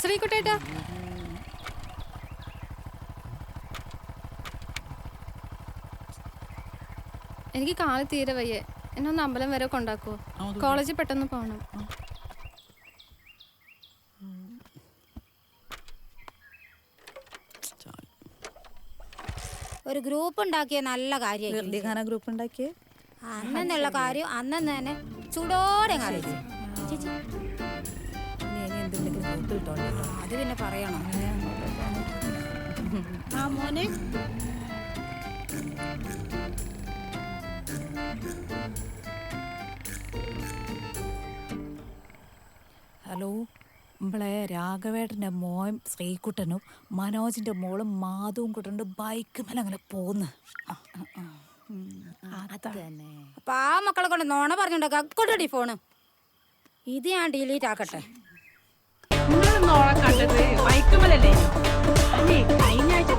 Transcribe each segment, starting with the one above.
ശ്രീകുട്ടേട്ടാ. എനിക്ക് കാൽ തീരെ വയ്യ. എന്നെ ഒന്ന് അമ്പലം വരെ കൊണ്ടാക്കുവോ? കോളേജിൽ പെട്ടെന്ന് പോകണം ഒരു ഗ്രൂപ്പ് ഉണ്ടാക്കിയ നല്ല കാര്യം ഗ്രൂപ്പ് ഉണ്ടാക്കിയ? അന്നെന്നുള്ള കാര്യം അന്നെന്ന് തന്നെ ചൂടോടെ അങ്ങ് അത് പിന്നെ പറയണം. ആ മോനെ. ഹലോ നമ്മളെ രാഘവേട്ടന്റെ മോൻ ശ്രീകുട്ടനും മനോജിന്റെ മോളും മാധവും കൂട്ടുണ്ട് ബൈക്ക് മേലെ അങ്ങനെ പോന്ന് അതന്നെ അപ്പൊ ആ മക്കളെ കൊണ്ട് നോണ പറഞ്ഞുണ്ടാക്കാം ഫോണ്. ഇത് ഞാൻ ഡിലീറ്റ് ആക്കട്ടെ. നിങ്ങൾ നോളെ കണ്ടത് വൈക്കുമലല്ലേ അല്ലേ? കഴിഞ്ഞ ആഴ്ച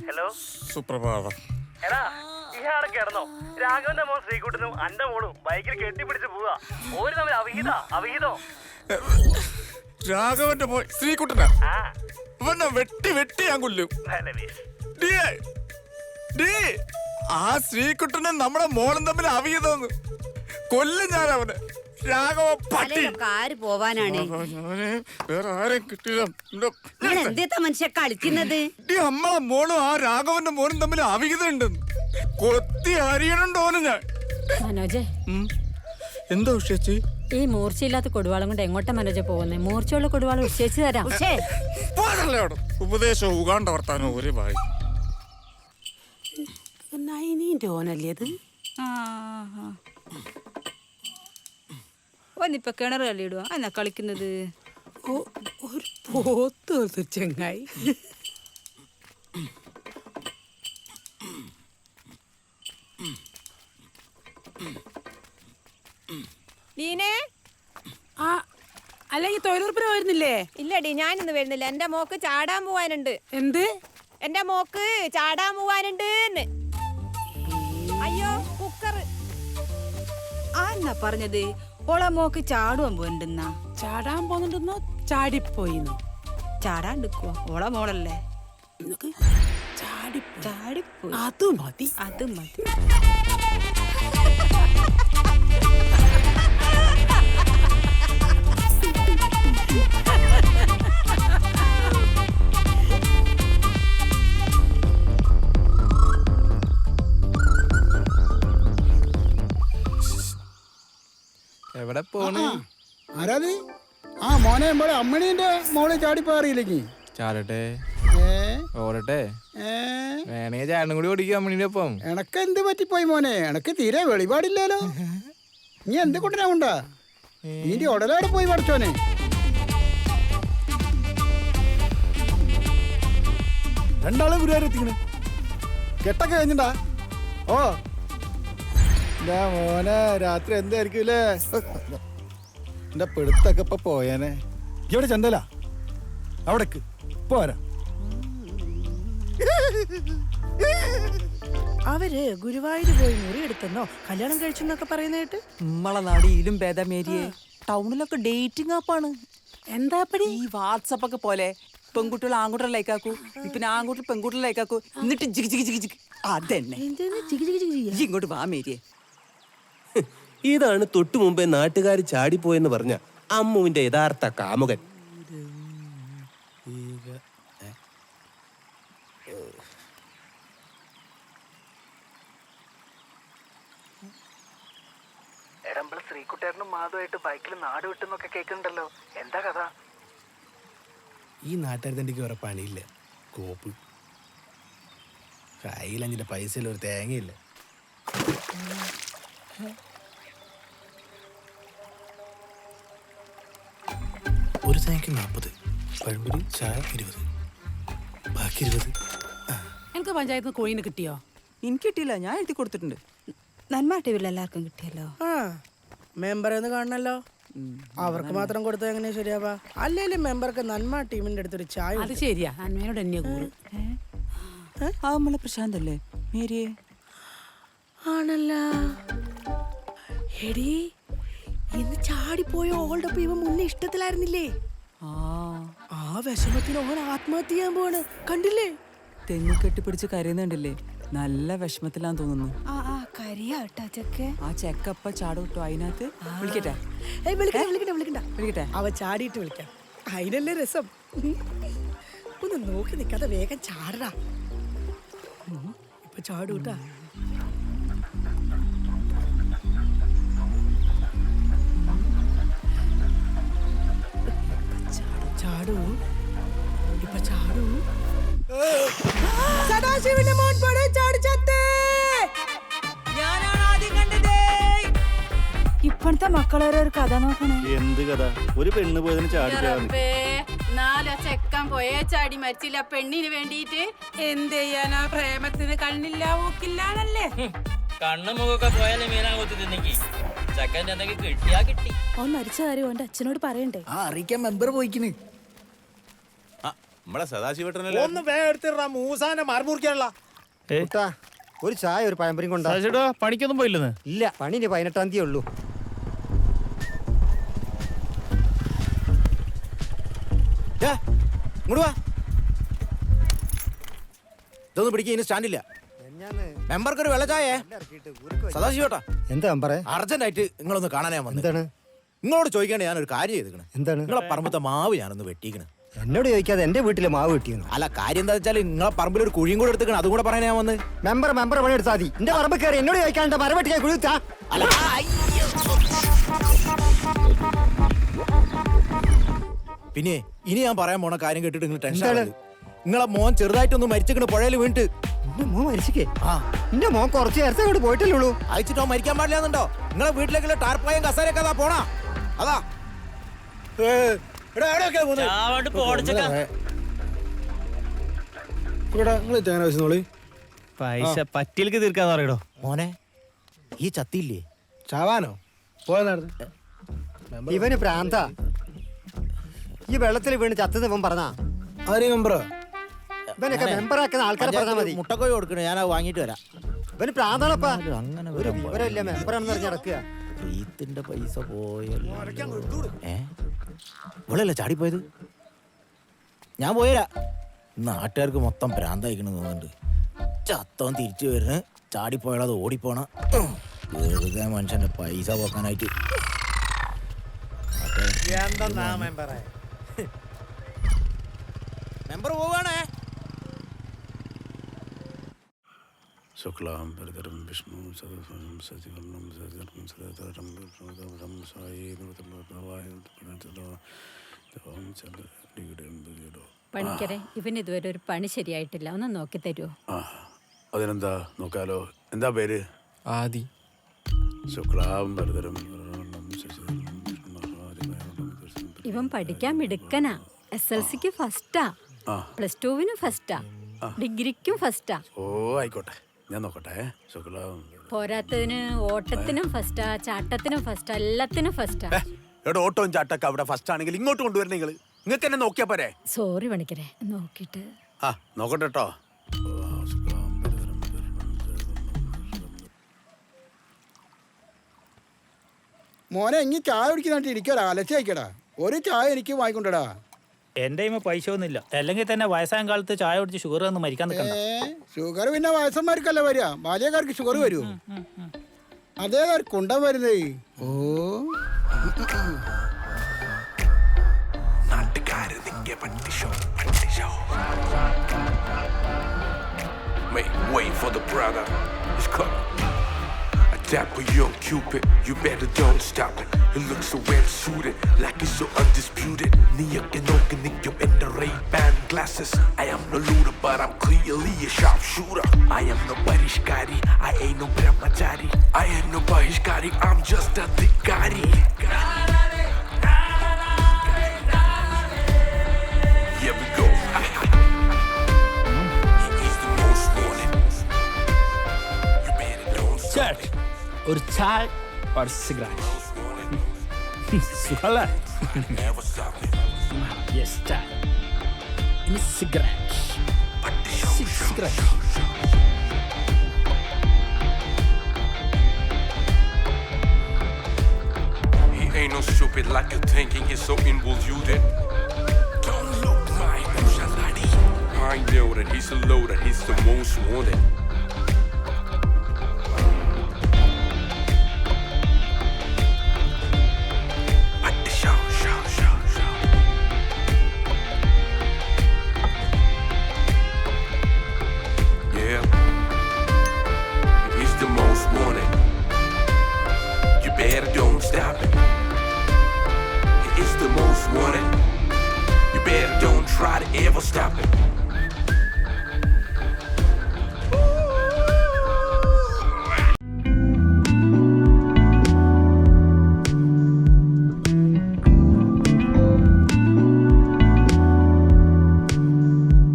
ഹലോ? സുപ്രഭാതം. എടാ ഇയാളെ കിടന്നോ? രാഘവന്റെ മോൻ ശ്രീകുട്ടനും അന്റെ മോളും ബൈക്കിൽ കെട്ടിപ്പിടിച്ച് പോവാ. ഓര് തമ്മിൽ അവിഹിത? അവിഹിതോ? രാഘവന്റെ മോൻ ശ്രീകുട്ടനാ? ആ. അവനെ വെട്ടി വെട്ടി ഞാൻ കൊല്ലും. ഡിയേ, ഡി, ആ ശ്രീകുട്ടനെ നമ്മുടെ മോളും തമ്മിൽ അവിയതെന്ന് കൊല്ലും ഞാൻ അവനെ. രാഘവ പട്ടി. തലയിലൊക്കെ ആര് പോവാനാണ്? ഞാൻ വേറെ ആരെയും കിട്ടില്ല. എന്റെ- നിങ്ങൾ എന്തേത്താ മനുഷ്യ കളിക്കുന്നത്? ഡി, നമ്മളെ മോളും ആ രാഘവന്റെ മോനും തമ്മിൽ അവിഹിതമുണ്ടെന്ന് കൊത്തി അരിയണുണ്ടോന്ന് ഞാൻ. മനോജെ. ഉം. എന്താ ഉഷേച്ചി? ഈ മൂർച്ചയില്ലാത്ത കൊടുവാളം കൊണ്ട് എങ്ങോട്ടാ മനോജ പോകുന്നത് മൂർച്ചയുള്ള കൊടുവാളം ഉച്ചേച്ച് തരാം. പക്ഷേ പോകല്ലേ അവിടെ. ഉപദേശം ഉകാണ്ട വർത്താനോ ഒരു വായി. നൈനീന്റെ ഓനല്ലേ അത് ഓനിപ്പോ കിണർ കല്ലിടുക എന്നാ കളിക്കുന്നത്? ഒരു പോത്ത് ചെങ്ങായി. നീനെ ആ അല്ലെങ്കിൽ തൊഴിലുറപ്പിന് വരുന്നില്ലേ ഇല്ലടി ഞാനിന്ന് വരുന്നില്ല. എന്റെ മോക്ക് ചാടാൻ പോവാനുണ്ട്. എന്ത്? എന്റെ മോക്ക് ചാടാൻ പോവാനുണ്ട് അയ്യോ കുക്കർ ആ എന്നാ പറഞ്ഞത്? ഓളെ മോക്ക് ചാടുവാൻ പോണ്ടെന്നാ ചാടാൻ പോകുന്നുണ്ടെന്നോ ചാടിപ്പോയിന്നോ? ചാടാണ്ടിക്കുവോ ഓളെ മോളല്ലേ? നിനക്ക് ചാടിപ്പോയി ചാടിപ്പോയി. അത് മതി. അത് മതി. എവിടെ പോണ്? ആരാത് ആ മോനെ മോളെ അമ്മണീന്റെ മോളെ ചാടിപ്പോ അറിയില്ലെങ്കിൽ ചാടട്ടെ. ഓടട്ടെ. വേണേ ചാടും കൂടി ഓടിക്കും അമ്മണിന്റെ ഒപ്പം. എനക്ക് എന്ത് പറ്റിപ്പോയി മോനെ? എനക്ക് തീരെ വെളിപാടില്ലല്ലോ. നീ എന്ത് കൊണ്ടിനാ ഉണ്ടാ നീന്റെ ഉടലോടെ പോയി പഠിച്ചോനെ. രണ്ടാളും ഗുരുവായൂർ എത്തിക്കണ് കെട്ടൊക്കെ കഴിഞ്ഞിട്ടാ ഓ മോനെ രാത്രി എന്തായിരിക്കൂലേ? എന്റെ പെടുത്തൊക്കെ ഇപ്പൊ പോയേനെ. ഇവിടെ ചെന്തല? അവിടേക്ക് പോരാ അവർ ഗുരുവായൂര് പോയി മുറി എടുത്തെന്നോ? കല്യാണം കഴിച്ചെന്നൊക്കെ പറയുന്ന കേട്ട്? നമ്മളെ നാടിയിലും ഭേദമേരിയെ ടൗണിലൊക്കെ ഡേറ്റിംഗ് ആപ്പാണ്. എന്താ പടി ഈ വാട്സപ്പ് ഒക്കെ പോലെ പെൺകുട്ടികൾ ആൺകുട്ടികളെ ലൈക്കാക്കൂ പിന്നെ ആൺകുട്ടികൾ പെൺകുട്ടികളെ ലൈക്കാക്കൂ എന്നിട്ട് ജിഗ് ജിഗ് ജിഗ് ജിഗ്. അതെന്നെ. ഇങ്ങോട്ട് വാ മേരിയെ. ഇതാണ് തൊട്ടു മുമ്പേ നാട്ടുകാർ ചാടിപ്പോയെന്ന് പറഞ്ഞ അമ്മുവിന്റെ യഥാർത്ഥ കാമുകൻ. എടാ നമ്മൾ ശ്രീകുട്ടേട്ടനും മാധുമായിട്ട് ബൈക്കിൽ നാട് വിട്ടെന്നൊക്കെ കേൾക്കുന്നുണ്ടല്ലോ എന്താ കഥ? ഈ നാട്ടുകാർ എനിക്ക് വേറെ പണിയില്ല. കോപ്പ്. കയ്യിലഞ്ചിന്റെ പൈസയിൽ ഒരു തേങ്ങയില്ല. ഒരു തേങ്ങയ്ക്ക് നാൽപ്പത് പഴംപൊരി ചായ ഇരുപത്. ബാക്കി ഇരുപത്. എനിക്ക് പഞ്ചായത്ത് കോഴിന് കോയിന് കിട്ടിയോ? എനിക്ക് കിട്ടിയില്ല ഞാൻ എഴുതി കൊടുത്തിട്ടുണ്ട്. നന്മ ടീവിൽ എല്ലാവർക്കും കിട്ടിയല്ലോ. ആ മെമ്പറേന്ന് കാണണല്ലോ. അവർക്ക് മാത്രം കൊടുത്തത് എങ്ങനെയാ ശരിയാവാ? അല്ലെങ്കിൽ മെമ്പർക്ക് നന്മ ടീമിന്റെ അടുത്തൊരു ചായ അത് ശരിയാ നന്മയോട് എന്നെ കൂറ്. ആ നമ്മളെ പ്രശാന്തല്ലേ? മേരിയെ? ആണല്ല. എടി ഇന്ന് ചാടിപ്പോയ ഓൾഡപ്പ് ഇവ മുന്നേ ഇഷ്ടത്തിലായിരുന്നില്ലേ? ആ. ആ വിഷമത്തിന് ഓൻ ആത്മഹത്യ ചെയ്യാൻ പോവാണ്. കണ്ടില്ലേ? തെങ്ങ് കെട്ടിപ്പിടിച്ച് കരയുന്നുണ്ടല്ലേ? നല്ല വിഷമത്തിലാന്ന് തോന്നുന്നു. ആ ചെക്കപ്പ ചാട് വിട്ടു അതിനകത്ത് വിളിക്കട്ടെ? ഏയ് വിളിക്കണ്ട വിളിക്കട്ടെ? അവ ചാടിയിട്ട് വിളിക്കാം. അതിനല്ലേ രസം. ഒന്ന് നോക്കി നിൽക്കാതെ വേഗം ചാടടാ. ഇപ്പൊ ചാടൂട്ടാ ചാടൂ. ഇപ്പൊ ചാടൂ. സദാശിവന്റെ മോൻ പടേ ചാടി ചത്തേ. ഞാനാണ് ആദ്യം കണ്ടത്. ഇപ്പോഴത്തെ മക്കളെ ഒരു കഥ നോക്കണേ. എന്ത് കഥ? ഒരു പെണ്ണ് പോയതിന് ചാടി നാലോ ചെക്കൻ പോയേ ചാടി മരിച്ചില്ല. പെണ്ണിന് വേണ്ടിയിട്ട് എന്ത് ചെയ്യാനാ? പ്രേമത്തിന് കണ്ണില്ല ഊക്കില്ലാന്നല്ലേ? കണ്ണു മുഖമൊക്കെ പോയാലേ മീനാ കൊത്തി തിന്നിക്ക്. ചക്കന്റെ എന്തെങ്കിലും കിട്ടിയാ കിട്ടി. ഓൻ മരിച്ച കാര്യം ഓന്റെ അച്ഛനോട് പറയണ്ടേ? ആ അറിയിക്കാൻ മെമ്പർ പോയിക്കിന്. നമ്മളെ സദാശിവട്ടനല്ലേ? ഒന്ന് വേഗം എടുത്തിടാ മൂസാനെ മരമുറിക്കാനുള്ള ഒരു ചായ ഒരു പഴംപരിയും കൊണ്ടാ? പണിക്കൊന്നും പോയില്ലെന്ന്? ഇല്ല പണി ഇനി പതിനെട്ടാം തീയതി ഉള്ളൂ. ഇങ്ങോട്ട് വാ. ഇതൊന്നും പിടിക്കുക ഇനി സ്റ്റാൻഡില്ല. മെമ്പർക്ക് ഒരു വെള്ളച്ചായേ സദാശിവട്ടാ. എന്താ മെമ്പറേ അർജന്റ് ആയിട്ട് നിങ്ങളൊന്ന് കാണാനാ വന്നത് എന്താണ്? നിങ്ങളോട് ഞാൻ ഒരു കാര്യം ചെയ്തിക്കണേ. എന്താണ്? നിങ്ങളെ പറമ്പത്തെ മാവ് ഞാനൊന്ന് വെട്ടിക്കണ് എന്നോട് ചോദിക്കാതെ എന്റെ വീട്ടിലെ മാവ് കിട്ടിയെന്നു? അല്ല കാര്യം എന്താ വെച്ചാൽ നിങ്ങളെ പറമ്പിൽ ഒരു കുഴിയും കൂടെ എടുത്തിക്കണം അതും കൂടെ പറയാൻ ഞാൻ വന്ന്. മെമ്പർ മെമ്പർ പണി എടുത്താൽ മതി. എന്റെ പറമ്പ് കയറി എന്നോട് ചോദിക്കാണ്ട് മരവെട്ടിക്കാൻ കുഴിത്താ അല്ല പിന്നെ ഇനി ഞാൻ പറയാൻ പോണ കാര്യം കേട്ടിട്ട് നിങ്ങൾ ടെൻഷൻ? ആവരുത്. നിങ്ങളെ മോൻ ചെറുതായിട്ടൊന്ന് മരിച്ചിട്ട് പുഴയിൽ വീണിട്ട്. എന്റെ മോൻ മരിച്ചിക്കേ ആ. എന്റെ മോൻ കുറച്ച് നേരത്തെ അങ്ങോട്ട് പോയിട്ടല്ലേ ഉള്ളൂ അയച്ചിട്ടോ മരിക്കാൻ പാടില്ലാന്നുണ്ടോ? നിങ്ങളെ വീട്ടിലേക്കുള്ള ടാർപ്പായും കസാരയൊക്കെ അതാ പോണാ. അതാ. ഏ, എടാ, എവിടെയൊക്കെയാ പോകുന്നത്? ഇവിടെ നിങ്ങൾ തേങ്ങ വെച്ചോളി പൈസ പറ്റിയിലേക്ക് തീർക്കാന്ന് പറയടോ. മോനെ ഈ ചത്തിയില്ലേ? ചാവാനോ? പോയത് നടന്ന് ഇവന് പ്രാന്ത. ഈ വെള്ളത്തിൽ വീണ് ചത്തത് ഇവൻ പറഞ്ഞാ. ആര് മെമ്പറോ? ഇവനൊക്കെ മെമ്പറാക്കുന്ന ആൾക്കാരെ പറഞ്ഞാൽ മതി. മുട്ടക്കോഴി കൊടുക്കണേ ഞാൻ വാങ്ങിട്ട് വരാം. ഇവന് പ്രാന്താണപ്പാ. അങ്ങനെ ഒരു വിവരമില്ല മെമ്പറാണെന്ന് പറഞ്ഞ് നടക്കുക. റീത്തിന്റെ പൈസ പോയല്ലോ. ഏ? ഇവളല്ലേ ചാടിപ്പോയത്? ഞാൻ പോയരാ. നാട്ടുകാർക്ക് മൊത്തം ഭ്രാന്തയക്കണം തോന്നുന്നുണ്ട്. ചത്തോൻ തിരിച്ചു വരുന്ന. ചാടിപ്പോയാലത് ഓടിപ്പോണ. വെറുതെ മനുഷ്യന്റെ പൈസ പോക്കാനായിട്ട്. മെമ്പർ പോവാണേ. ശുക്ലാം ഭരതരം വിഷ്ണു സദസ്വരം സജിവർണം സജർണം സദതരം പ്രമദം സായി പണിക്കരെ ഇവൻ ഇതുവരെ ഒരു പണി ശരിയായിട്ടില്ല. ഒന്ന് നോക്കി തരുമോ ആ അതിനെന്താ നോക്കാലോ? എന്താ പേര്? ആദി. ശുക്ലാം ഭരതരം ഇവൻ പഠിക്കാൻ മിടുക്കനാ. എസ് എൽ സിക്ക് ഫസ്റ്റാ ആ. പ്ലസ് ടുവിന് ഫസ്റ്റാ ഡിഗ്രിക്കും ഫസ്റ്റാ ഓ ആയിക്കോട്ടെ. ഞാൻ നോക്കട്ടെ. ശുക്ലാം പോരാത്തതിന് ഓട്ടത്തിനും ഫസ്റ്റാ ചാട്ടത്തിനും ഫസ്റ്റ് എല്ലാത്തിനും ഫസ്റ്റാ എവിടെ ഓട്ടവും ചാട്ടൊക്കെ അവിടെ ഫസ്റ്റ് ആണെങ്കിൽ ഇങ്ങോട്ട് കൊണ്ടുവരണേ നിങ്ങൾ നിങ്ങൾക്ക് എന്നെ നോക്കിയാ പോരെ? സോറി പണിക്കരെ നോക്കിട്ട് ആ നോക്കട്ടെ കേട്ടോ മോനെ ഇനി ചായ കുടിക്കുന്നിട്ട് എനിക്കൊരു അലച്ചി അയക്കടാ ഒരു ചായ എനിക്ക് വാങ്ങിക്കൊണ്ടടാ. എന്റെ ഇമ്മ പൈസ ഒന്നുമില്ല അല്ലെങ്കിൽ തന്നെ വയസ്സായ കാലത്ത് ചായ കുടിച്ച് ഷുഗർ ഒന്ന് മരിക്കാൻ നിൽക്കണ്ട ഷുഗർ പിന്നെ വയസ്സന്മാർക്കല്ല വരിക ബാല്യക്കാർക്ക് ഷുഗർ വരുമോ അതേ കൊണ്ട വരുന്നേ ഓ Wait, wait for the brother. It's coming. I dapper young Cupid. You better don't stop it. It looks so well suited, like it's so undisputed. Niyak and Okaninium and the Ray Ban glasses. I am no looter, but I'm clearly a sharpshooter. I am no Barishkari, I ain't no Brahmachari. I am no Bahishkari, I'm just a Dikari. Here we or tag. Słuchalax. Jest tak. Misy grać. Misy grać. He ain't no stupid like you thinking, he's so involuted. Don't look my emotion, I know that he's loaded, he's the most wanted.